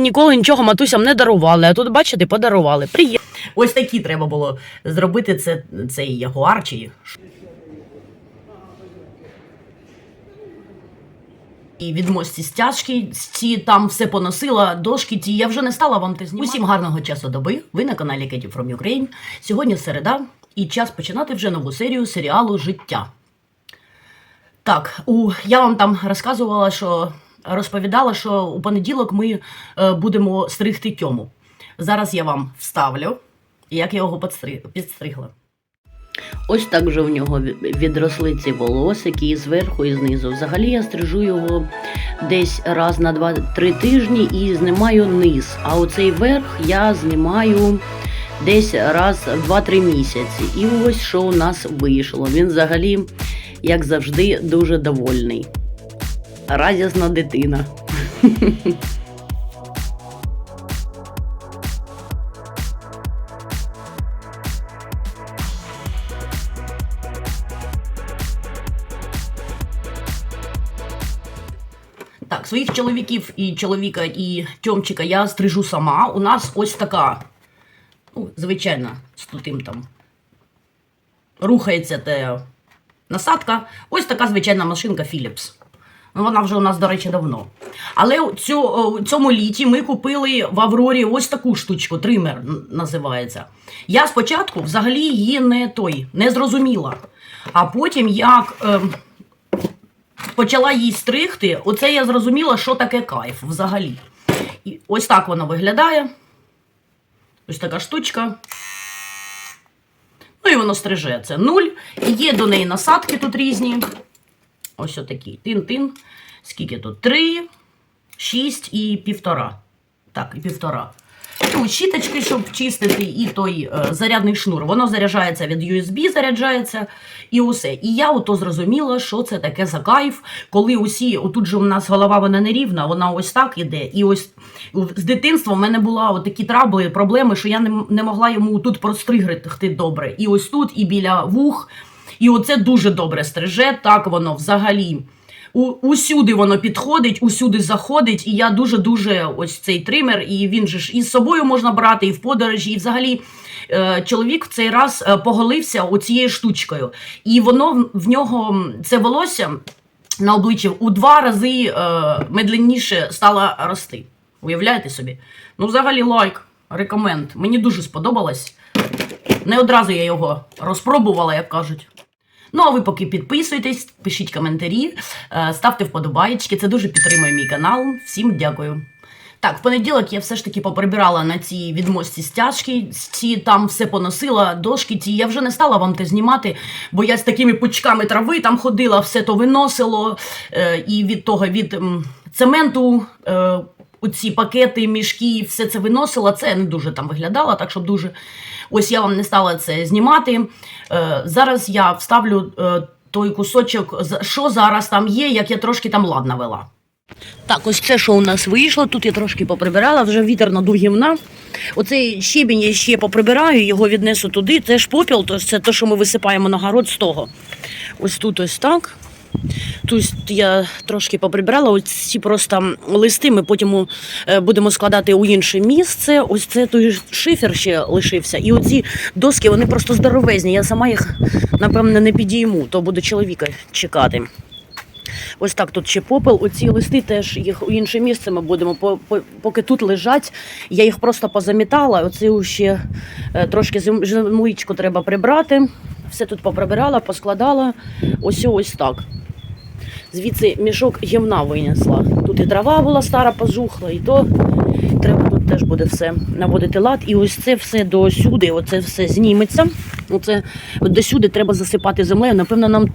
ніколи нічого матусям не дарували, а тут, бачите, подарували. Приємно. Ось такі треба було зробити це, цей ягуар чи. І відмості стяжки, ці там все поносила, дошки ті. Я вже не стала вам те знімати. Усім гарного часу доби. Ви на каналі Кеті From Ukraine. Сьогодні середа, і час починати вже нову серію серіалу Життя. Так, у, я вам там розказувала, що розповідала, що у понеділок ми е, будемо стригти тьому. Зараз я вам вставлю, як я його підстригла. Ось так вже в нього відросли ці волосики і зверху, і знизу. Взагалі я стрижу його десь раз на 2-3 тижні і знімаю низ. А оцей верх я знімаю десь раз в 2-3 місяці. І ось що у нас вийшло. Він взагалі, як завжди, дуже довольний. Радісна дитина. Так, своїх чоловіків і чоловіка, і Тьомчика я стрижу сама. У нас ось така, ну, звичайно, з тим там рухається те насадка. Ось така звичайна машинка Philips. Ну, Вона вже у нас, до речі, давно. Але у цьому літі ми купили в Аврорі ось таку штучку, тример називається. Я спочатку взагалі її не той, не зрозуміла. А потім як. ем, почала її стригти, оце я зрозуміла, що таке кайф взагалі. І ось так воно виглядає. Ось така штучка. Ну і воно стриже. Це нуль. Є до неї насадки тут різні. Ось отакі. Тин-тин. Скільки тут? Три, шість і півтора. Так, і півтора. Ну, щіточки, щоб чистити, і той е, зарядний шнур. Воно заряджається від USB, заряджається і усе. І я ото зрозуміла, що це таке за кайф, коли усі, отут же у нас голова вона не рівна, вона ось так іде. І ось з дитинства в мене була от такі трабли, проблеми, що я не, не могла йому тут простригти добре. І ось тут, і біля вух. І оце дуже добре стриже, так воно взагалі. У, усюди воно підходить, усюди заходить, і я дуже-дуже ось цей тример, і він же ж і з собою можна брати, і в подорожі, і взагалі е, чоловік в цей раз е, поголився оцією штучкою. І воно в нього це волосся на обличчі у два рази е, медленніше стало рости. Уявляєте собі? Ну, взагалі, лайк, рекоменд. Мені дуже сподобалось. Не одразу я його розпробувала, як кажуть. Ну, а ви поки підписуйтесь, пишіть коментарі, е, ставте вподобайки. Це дуже підтримує мій канал. Всім дякую. Так, в понеділок я все ж таки поприбирала на цій відмості стяжки, ці там все поносила, дошки ці. Я вже не стала вам те знімати, бо я з такими пучками трави там ходила, все то виносило. Е, і від того, від цементу, е, оці пакети, мішки, все це виносила. Це не дуже там виглядало, так щоб дуже. Ось я вам не стала це знімати. Е, зараз я вставлю е, той кусочок, що зараз там є, як я трошки там лад навела. Так, ось це, що у нас вийшло. Тут я трошки поприбирала, вже вітер надув. Оцей щебінь я ще поприбираю, його віднесу туди. Це ж попіл, то це те, що ми висипаємо на город з того. Ось тут ось так. Тут я трошки поприбирала, ось ці просто листи ми потім е, будемо складати у інше місце. Ось це той шифер ще лишився. І оці доски вони просто здоровезні. Я сама їх, напевно, не підійму, то буде чоловіка чекати. Ось так тут ще попел. Оці листи теж їх у інше місце ми будемо, по- по- поки тут лежать. Я їх просто позамітала. Оце ще е, трошки зем- земличку треба прибрати. Все тут поприбирала, поскладала. Ось ось так. Звідси мішок гівна винесла. Тут і трава була стара, пожухла, і то треба тут теж буде все наводити лад. І ось це все до сюди, оце все зніметься. Оце от до сюди треба засипати землею. Напевно, нам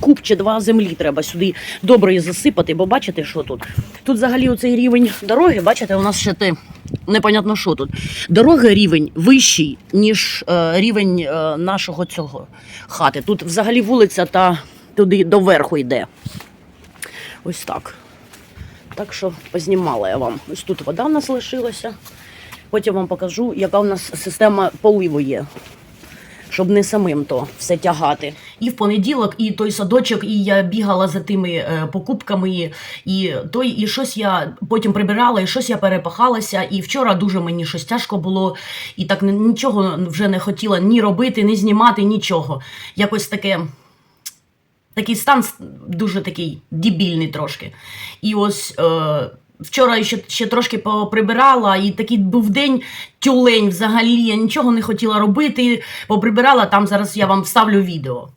куб чи два землі треба сюди добре засипати, бо бачите, що тут? Тут взагалі оцей рівень дороги, бачите, у нас ще те непонятно що тут. Дороги рівень вищий, ніж е, рівень е, нашого цього хати. Тут взагалі вулиця та туди до верху йде. Ось так. Так що познімала я вам. Ось тут вода в нас лишилася. Потім вам покажу, яка у нас система поливу є. щоб не самим то все тягати. І в понеділок, і той садочок, і я бігала за тими е, покупками, і той, і щось я потім прибирала, і щось я перепахалася. І вчора дуже мені щось тяжко було, і так нічого вже не хотіла ні робити, ні знімати, нічого. Якось таке. Такий стан дуже такий дебільний трошки. І ось е, вчора ще, ще трошки поприбирала, і такий був день тюлень взагалі. Я нічого не хотіла робити. Поприбирала, там зараз я вам вставлю відео.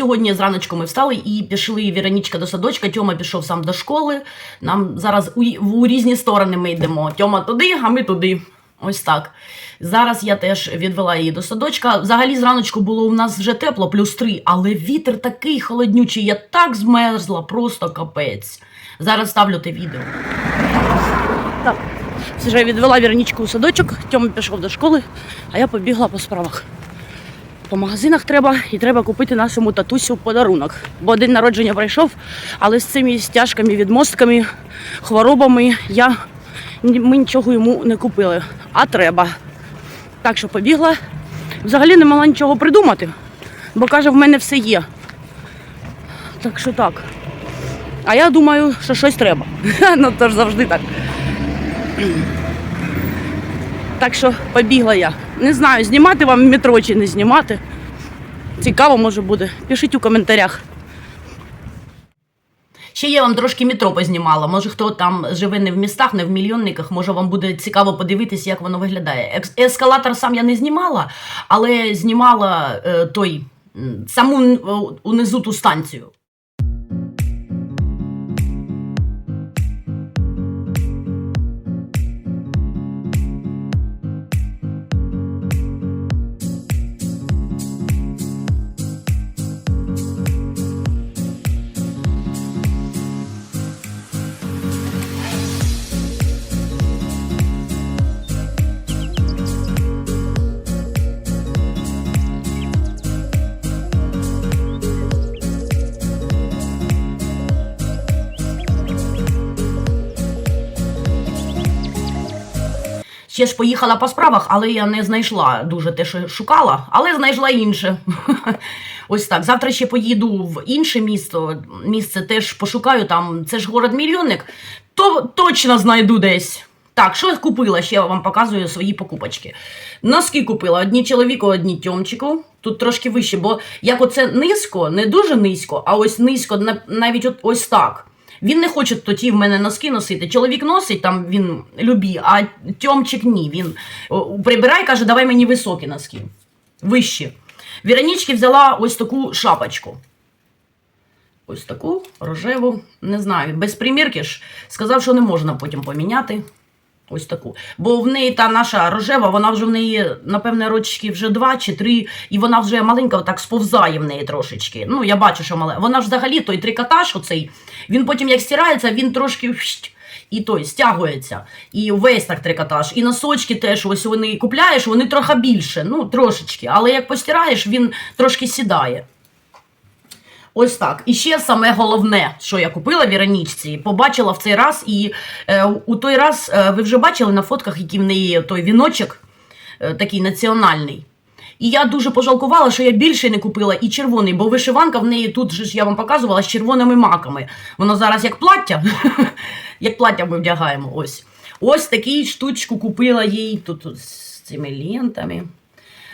Сьогодні зраночку ми встали і пішли Віронічка до садочка. Тьома пішов сам до школи. Нам зараз у, у різні сторони ми йдемо. Тьома туди, а ми туди. Ось так. Зараз я теж відвела її до садочка. Взагалі зраночку було у нас вже тепло, плюс три, але вітер такий холоднючий, я так змерзла, просто капець. Зараз ставлю те відео. Так, вже відвела Віронічку у садочок, Тьома пішов до школи, а я побігла по справах. По магазинах треба і треба купити нашому татусю подарунок. Бо день народження пройшов, але з цими стяжками, відмостками, хворобами я, ми нічого йому не купили. А треба. Так що побігла. Взагалі не могла нічого придумати, бо каже, в мене все є. Так що так. А я думаю, що щось треба. ну то ж завжди так. Так що побігла я. Не знаю, знімати вам метро чи не знімати. Цікаво може буде. Пишіть у коментарях. Ще я вам трошки метро познімала. Може, хто там живе не в містах, не в мільйонниках, може вам буде цікаво подивитися, як воно виглядає. Ескалатор сам я не знімала, але знімала е, той саму унизу ту станцію. Ще ж поїхала по справах, але я не знайшла дуже те, що шукала, але знайшла інше. Ось так. Завтра ще поїду в інше місто. Місце теж пошукаю там. Це ж город мільйонник. То точно знайду десь. Так, що я купила? Ще я вам показую свої покупочки. Носки купила одні чоловіку, одні тьомчику. Тут трошки вище, бо як оце низько, не дуже низько, а ось низько, навіть от, ось так. Він не хоче тоді в мене носки носити. Чоловік носить там він любі, а Тьомчик ні. Він прибирає, каже, давай мені високі носки. Вищі. Віронічки взяла ось таку шапочку. Ось таку рожеву, не знаю, без примірки ж. Сказав, що не можна потім поміняти. Ось таку. Бо в неї та наша рожева, вона вже в неї, напевне, рочки вже два чи три, і вона вже маленька, так сповзає в неї трошечки. Ну, я бачу, що мале. Вона ж взагалі той трикотаж оцей, він потім як стирається, він трошки і той стягується. І весь так трикотаж. І носочки теж, ось вони купляєш, вони трохи більше, ну, трошечки. Але як постираєш, він трошки сідає. Ось так. І ще саме головне, що я купила Віронічці, побачила в цей раз, і е, у той раз е, ви вже бачили на фотках, який в неї той віночок е, такий національний. І я дуже пожалкувала, що я більше не купила і червоний, бо вишиванка в неї тут же ж я вам показувала з червоними маками. Воно зараз як плаття, як плаття ми вдягаємо. Ось. Ось таку штучку купила їй тут з цими лентами.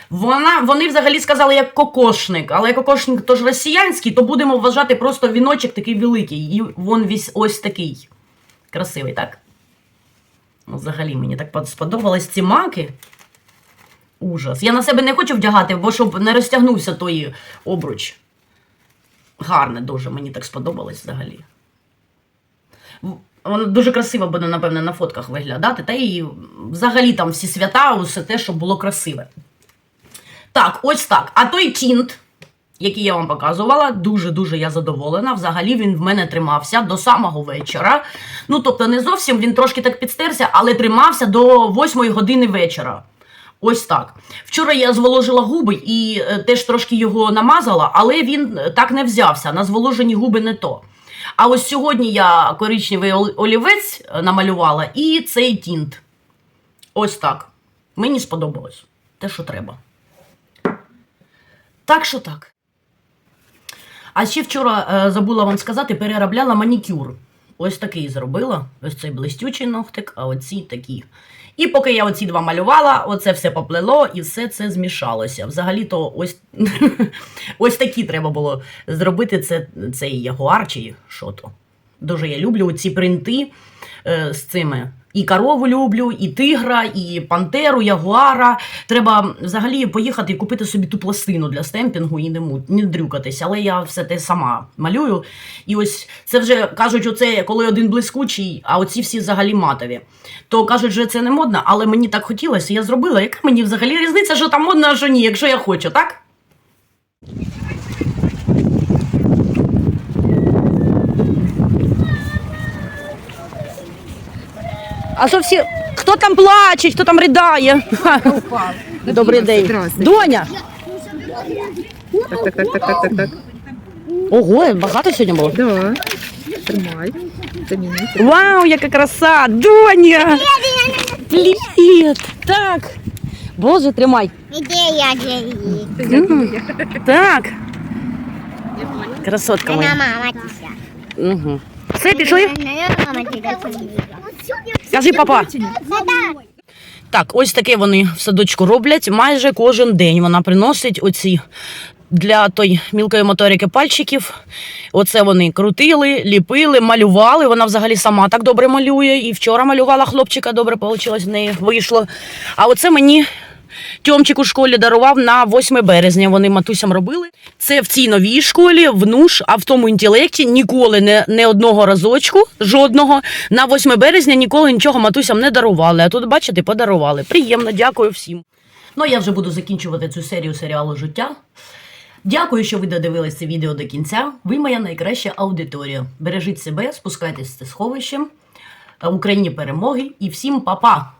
Вона, вони взагалі сказали як кокошник, але кокошник то росіянський, то будемо вважати просто віночок такий великий. І він весь ось такий. Красивий, так? Ну, взагалі мені так сподобались ці маки. Ужас. Я на себе не хочу вдягати, бо щоб не розтягнувся той обруч. Гарне дуже, мені так сподобалось взагалі. Воно дуже красиво буде, напевне, на фотках виглядати. Та і взагалі там всі свята, усе те, щоб було красиве. Так, ось так. А той тінт, який я вам показувала, дуже-дуже я задоволена. Взагалі він в мене тримався до самого вечора. Ну, тобто, не зовсім він трошки так підстерся, але тримався до 8 години вечора. Ось так. Вчора я зволожила губи і е, теж трошки його намазала, але він е, так не взявся. На зволожені губи не то. А ось сьогодні я коричневий олівець е, намалювала і цей тінт. Ось так. Мені сподобалось. Те, що треба. Так що так. А ще вчора е, забула вам сказати, переробляла манікюр. Ось такий зробила. Ось цей блистючий ногтик, а оці такі. І поки я оці два малювала, оце все поплело і все це змішалося. Взагалі-то ось, ось такі треба було зробити це, цей ягуар чи що то. Дуже я люблю ці принти е, з цими. І корову люблю, і тигра, і пантеру, ягуара. Треба взагалі поїхати і купити собі ту пластину для стемпінгу і не, не дрюкатись. Але я все те сама малюю. І ось це вже кажуть, оце коли один блискучий, а оці всі взагалі матові. То кажуть, що це не модно, але мені так хотілося, я зробила. Яка мені взагалі різниця, що там модно, а що ні, якщо я хочу, так? А що всі. Хто там плаче, хто там ридає? Добрий день. Здравствуйте. Доня! Так, так, так, так, так, так, так. Ого, багато сьогодні було. Да. Тримай. Це мені. Вау, яка краса! Доня! Привіт! Так. Боже, тримай. Где я где М, Так. Красотка моя. мама. Угу. Все, пішли? Наверное, мама тебя полюбила. Скажи, папа. Так, ось таке вони в садочку роблять майже кожен день. Вона приносить оці для той мілкої моторики пальчиків. Оце вони крутили, ліпили, малювали. Вона взагалі сама так добре малює. І вчора малювала хлопчика, добре вийшло, в неї вийшло. А оце мені. Тьомчик у школі дарував на 8 березня. Вони матусям робили. Це в цій новій школі, в НУШ, а в тому інтелекті ніколи не, не одного разочку, жодного. На 8 березня ніколи нічого матусям не дарували. А тут, бачите, подарували. Приємно, дякую всім. Ну, я вже буду закінчувати цю серію серіалу життя. Дякую, що ви додивились це відео до кінця. Ви моя найкраща аудиторія. Бережіть себе, спускайтесь з сховищем. Україні перемоги і всім па-па!